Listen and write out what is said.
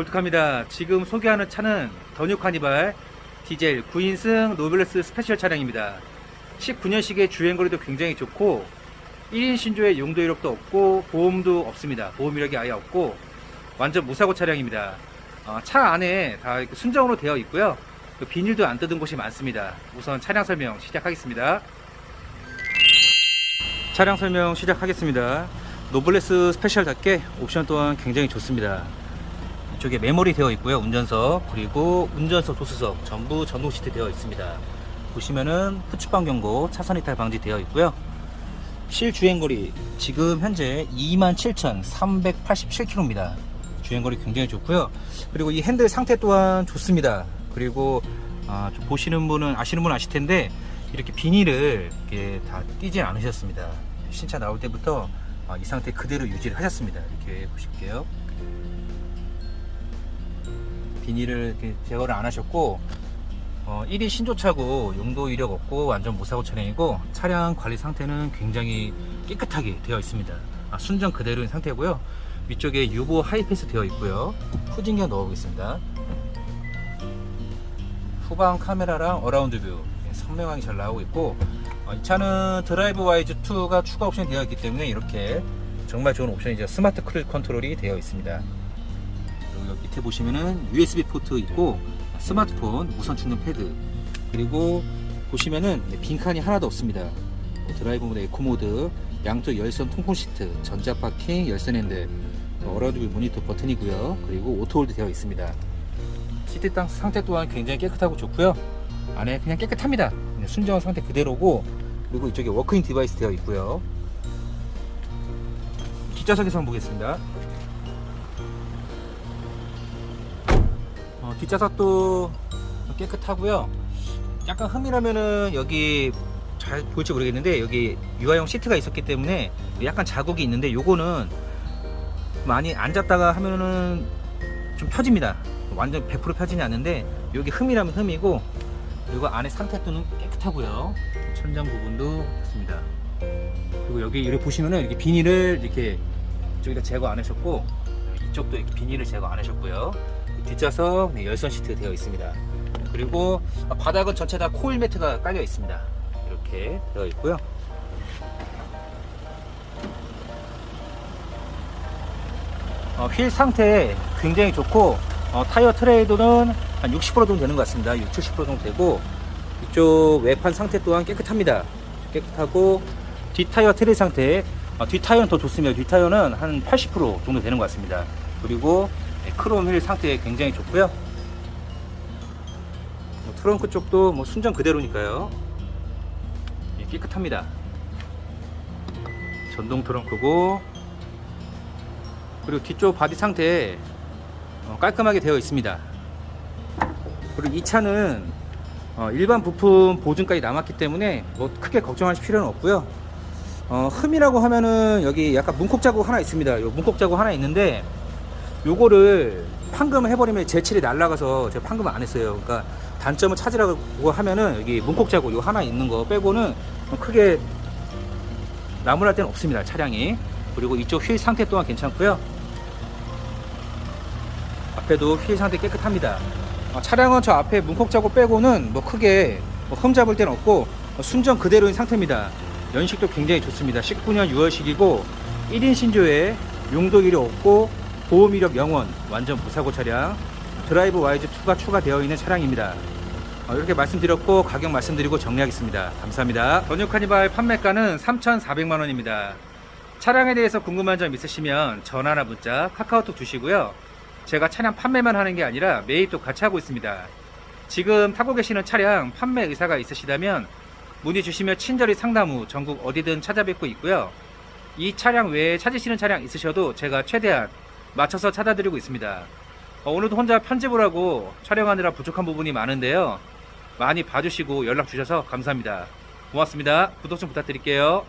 어떡합니다. 지금 소개하는 차는 더뉴 카니발 디젤 9인승 노블레스 스페셜 차량입니다. 19년식의 주행거리도 굉장히 좋고 1인 신조의 용도 이력도 없고 보험도 없습니다. 보험 이력이 아예 없고 완전 무사고 차량입니다. 어, 차 안에 다 순정으로 되어 있고요. 그 비닐도 안 뜯은 곳이 많습니다. 우선 차량 설명 시작하겠습니다. 차량 설명 시작하겠습니다. 노블레스 스페셜답게 옵션 또한 굉장히 좋습니다. 이쪽에 메모리 되어 있고요. 운전석 그리고 운전석 조수석 전부 전동 시트 되어 있습니다. 보시면은 후측방 경고, 차선 이탈 방지 되어 있고요. 실주행거리 지금 현재 27,387km입니다. 주행거리 굉장히 좋고요. 그리고 이 핸들 상태 또한 좋습니다. 그리고 아, 좀 보시는 분은 아시는 분은 아실 텐데 이렇게 비닐을 이렇게 다 띄지 않으셨습니다. 신차 나올 때부터 아, 이 상태 그대로 유지를 하셨습니다. 이렇게 보실게요. 비닐을 제거를 안 하셨고 어, 1위 신조차고 용도 이력 없고 완전 무사고 차량이고 차량 관리 상태는 굉장히 깨끗하게 되어 있습니다. 아, 순정 그대로인 상태고요. 위쪽에 유보 하이패스 되어 있고요. 후진경 넣어보겠습니다. 후방 카메라랑 어라운드 뷰 예, 선명하게 잘 나오고 있고 어, 이 차는 드라이브 와이즈 2가 추가 옵션이 되어 있기 때문에 이렇게 정말 좋은 옵션이죠. 스마트 크루즈 컨트롤이 되어 있습니다. 여기 밑에 보시면은 USB 포트 있고 스마트폰 무선 충전 패드. 그리고 보시면은 빈칸이 하나도 없습니다. 뭐 드라이브 모드 에코 모드 양쪽 열선 통풍 시트 전자 파킹 열선 핸들 어라운드 뷰 모니터 버튼이고요. 그리고 오토홀드 되어 있습니다. 시트 땅 상태 또한 굉장히 깨끗하고 좋고요. 안에 그냥 깨끗합니다. 그냥 순정한 상태 그대로고 그리고 이쪽에 워크인 디바이스 되어 있고요. 뒷좌석에서 한번 보겠습니다 뒷좌석도 깨끗하고요. 약간 흠이라면은 여기 잘 보일지 모르겠는데 여기 유아용 시트가 있었기 때문에 약간 자국이 있는데 요거는 많이 앉았다가 하면은 좀 펴집니다. 완전 100% 펴지지 않는데 여기 흠이라면 흠이고 그리고 안에 상태도는 깨끗하고요. 천장 부분도 좋습니다. 그리고 여기 이렇게 보시면은 이렇게 비닐을 이렇게 이쪽에다 제거 안 하셨고 이쪽도 이렇게 비닐을 제거 안 하셨고요. 뒷좌석 네, 열선 시트 되어 있습니다. 그리고 바닥은 전체 다 코일 매트가 깔려 있습니다. 이렇게 되어 있고요. 어, 휠 상태 굉장히 좋고 어, 타이어 트레이드는 한 60% 정도 되는 것 같습니다. 6, 70% 정도 되고 이쪽 외판 상태 또한 깨끗합니다. 깨끗하고 뒷 타이어 트레이 상태 어, 뒷 타이어는 더 좋습니다. 뒷 타이어는 한 80% 정도 되는 것 같습니다. 그리고 네, 크롬 휠 상태 굉장히 좋고요. 뭐 트렁크 쪽도 뭐 순정 그대로니까요. 예, 깨끗합니다. 전동 트렁크고 그리고 뒤쪽 바디 상태 어, 깔끔하게 되어 있습니다. 그리고 이 차는 어, 일반 부품 보증까지 남았기 때문에 뭐 크게 걱정하실 필요는 없고요. 어, 흠이라고 하면은 여기 약간 문콕 자국 하나 있습니다. 요 문콕 자국 하나 있는데 요거를 판금을 해버리면 제칠이 날라가서 제가 판금을 안 했어요. 그러니까 단점을 찾으라고 하면은 여기 문콕 자국 요 하나 있는 거 빼고는 크게 나무랄 데는 없습니다. 차량이. 그리고 이쪽 휠 상태 또한 괜찮고요. 앞에도 휠 상태 깨끗합니다. 어, 차량은 저 앞에 문콕 자국 빼고는 뭐 크게 뭐흠 잡을 데는 없고 어, 순정 그대로인 상태입니다. 연식도 굉장히 좋습니다. 19년 6월식이고 1인 신조에 용도 이력 없고 보험 이력 영원 완전 무사고 차량 드라이브 와이즈 2가 추가되어 있는 차량입니다. 어, 이렇게 말씀드렸고 가격 말씀드리고 정리하겠습니다. 감사합니다. 전용 카니발 판매가는 3,400만 원입니다. 차량에 대해서 궁금한 점 있으시면 전화나 문자, 카카오톡 주시고요. 제가 차량 판매만 하는 게 아니라 매입도 같이 하고 있습니다. 지금 타고 계시는 차량 판매 의사가 있으시다면 문의 주시면 친절히 상담 후 전국 어디든 찾아뵙고 있고요. 이 차량 외에 찾으시는 차량 있으셔도 제가 최대한 맞춰서 찾아드리고 있습니다. 어, 오늘도 혼자 편집을 하고 촬영하느라 부족한 부분이 많은데요. 많이 봐주시고 연락 주셔서 감사합니다. 고맙습니다. 구독 좀 부탁드릴게요.